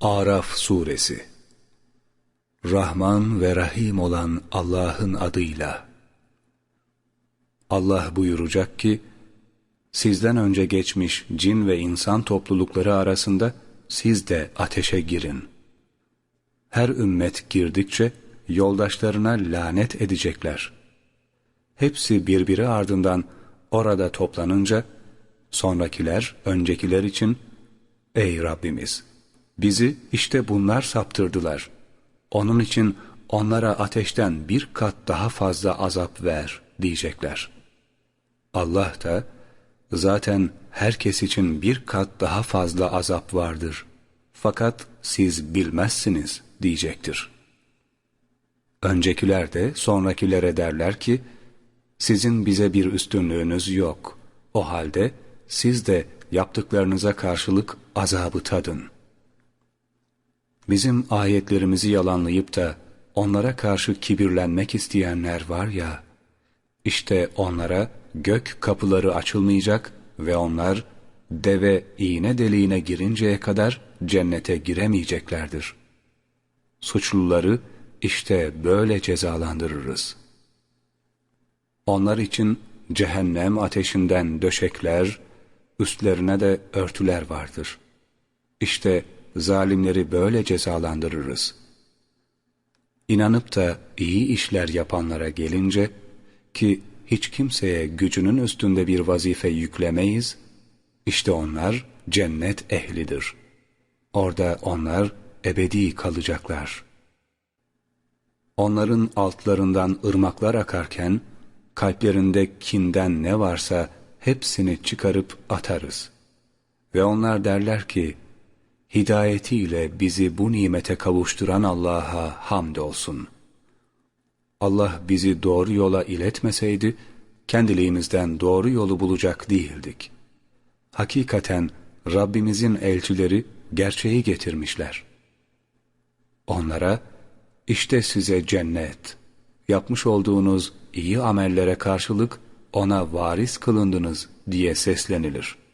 Araf Suresi Rahman ve Rahim olan Allah'ın adıyla Allah buyuracak ki, Sizden önce geçmiş cin ve insan toplulukları arasında siz de ateşe girin. Her ümmet girdikçe yoldaşlarına lanet edecekler. Hepsi birbiri ardından orada toplanınca, sonrakiler öncekiler için, Ey Rabbimiz! Bizi işte bunlar saptırdılar. Onun için onlara ateşten bir kat daha fazla azap ver diyecekler. Allah da zaten herkes için bir kat daha fazla azap vardır. Fakat siz bilmezsiniz diyecektir. Öncekiler de sonrakilere derler ki, sizin bize bir üstünlüğünüz yok. O halde siz de yaptıklarınıza karşılık azabı tadın. Bizim ayetlerimizi yalanlayıp da onlara karşı kibirlenmek isteyenler var ya, işte onlara gök kapıları açılmayacak ve onlar deve iğne deliğine girinceye kadar cennete giremeyeceklerdir. Suçluları işte böyle cezalandırırız. Onlar için cehennem ateşinden döşekler, üstlerine de örtüler vardır. İşte zalimleri böyle cezalandırırız. İnanıp da iyi işler yapanlara gelince ki hiç kimseye gücünün üstünde bir vazife yüklemeyiz, işte onlar cennet ehlidir. Orada onlar ebedi kalacaklar. Onların altlarından ırmaklar akarken, kalplerinde kinden ne varsa hepsini çıkarıp atarız. Ve onlar derler ki, hidayetiyle bizi bu nimete kavuşturan Allah'a hamdolsun. Allah bizi doğru yola iletmeseydi, kendiliğimizden doğru yolu bulacak değildik. Hakikaten Rabbimizin elçileri gerçeği getirmişler. Onlara, işte size cennet, yapmış olduğunuz iyi amellere karşılık ona varis kılındınız diye seslenilir.''